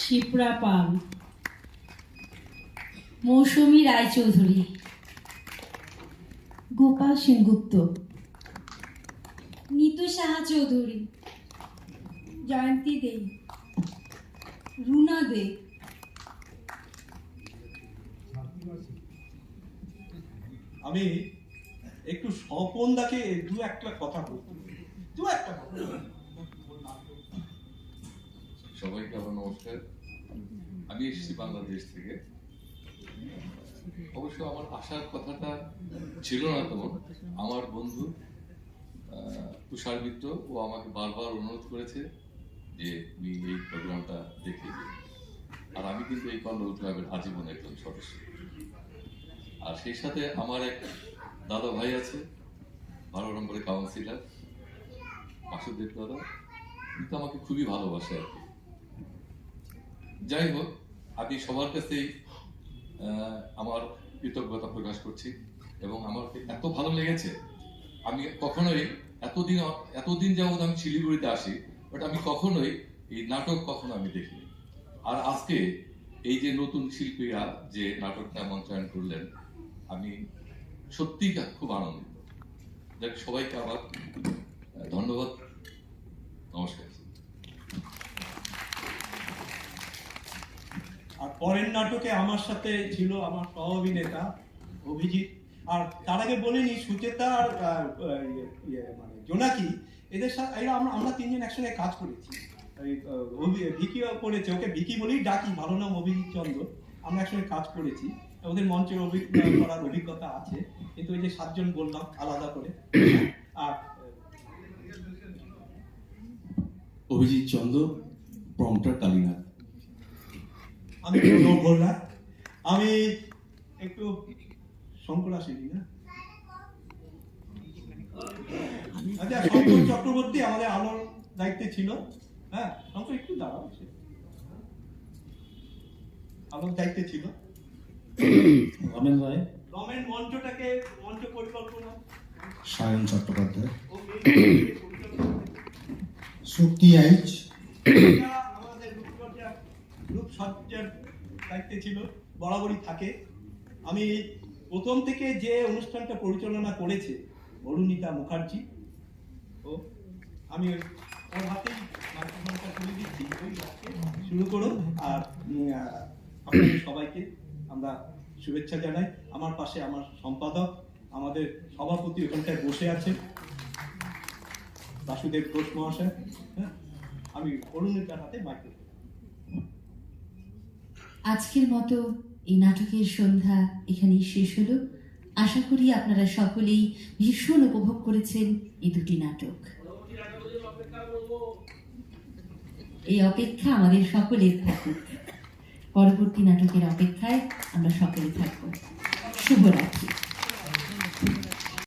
শিপ্রা পাল। মৌসুমী রায়চৌধুরী। গোপাল সেনগুপ্ত। নিতু সাহা চৌধুরী। জয়ন্তী দে। রুনা দে। আমি একটু স্বপন দাকে দু একটা কথা বলতে দু একটা কথা। সবাইকে আমার নমস্কার। আমি এসেছি বাংলাদেশ থেকে। অবশ্য আমার আসার কথাটা ছিল না তেমন আমার বন্ধু তুষার মিত্র, ও আমাকে বারবার অনুরোধ করেছে যে তুমি এই প্রোগ্রামটা দেখে আর আমি কিন্তু এই কন্ট্রোল ক্লাবের আজীবন একজন সদস্য। আর সেই সাথে আমার এক দাদা ভাই আছে, বারো নম্বরে কাউন্সিলর, বাসুদেব দাদা। কিন্তু আমাকে খুবই ভালোবাসে আর কি। যাই হোক আমি সবার কাছেই আমার কৃতজ্ঞতা প্রকাশ করছি এবং আমার এত ভালো লেগেছে। আমি কখনোই এতদিন এতদিন যাবত আমি শিলিগুড়িতে আসি বাট আমি কখনোই এই নাটক কখনো আমি দেখিনি। আর আজকে এই যে নতুন শিল্পীরা যে নাটকটা মঞ্চায়ন করলেন, আমি সত্যি খুব আনন্দিত। সবাইকে আবার ধন্যবাদ। নমস্কার। আর পরের নাটকে আমার সাথে ছিল আমার সহ অভিনেতা অভিজিৎ। আর তার আগে বলিনি সুচেতা আর ইয়ে, ইয়ে, মানে জোনাকি এদের সাথে আমরা আমরা তিনজন একসঙ্গে কাজ করেছি। ভিকিও করেছে ওকে ভিকি বলেই ডাকি ভালো নাম অভিজিৎ চন্দ্র। আমরা একসঙ্গে কাজ করেছি। ওদের মঞ্চের অভিজ্ঞতা করার অভিজ্ঞতা আছে কিন্তু ওই যে সাতজন বললাম আলাদা করে। আর অভিজিৎ চন্দ্র প্রম্পটার কালীনাথ। আমি প্রণব ভোলা আমি একটু শঙ্কর আসেনি না আচ্ছা শঙ্কর চক্রবর্তী আমাদের আলোর দায়িত্বে ছিল। হ্যাঁ শঙ্কর একটু দাঁড়াও সে। আলোর দায়িত্বে ছিল। রমেন রায় রমেন মঞ্চটাকে মঞ্চ পরিকল্পনা। সায়ন চট্টোপাধ্যায়। শক্তি আইচ। দায়িত্বে ছিল, বরাবরই থাকে। আমি প্রথম থেকে যে অনুষ্ঠানটা পরিচালনা করেছে, অরুণিতা মুখার্জি, ও, আমি ওর হাতেই মাইক্রোফোনটা তুলে দিচ্ছি শুরু করো। আর আপনাদের সবাইকে আমরা শুভেচ্ছা জানাই। আমার পাশে আমার সম্পাদক, আমাদের সভাপতি ওখানটায় বসে আছেন বাসুদেব ঘোষ মহাশয় হ্যাঁ? আমি অরুণিতার হাতে মাইক্রোফোন। আজকের মতো এই নাটকের সন্ধ্যা এখানেই শেষ হলো। আশা করি আপনারা সকলেই ভীষণ উপভোগ করেছেন এই দুটি নাটক। এই অপেক্ষা আমাদের সকলের থাকুক। পরবর্তী নাটকের অপেক্ষায় আমরা সকলে থাকব। শুভরাত্রি।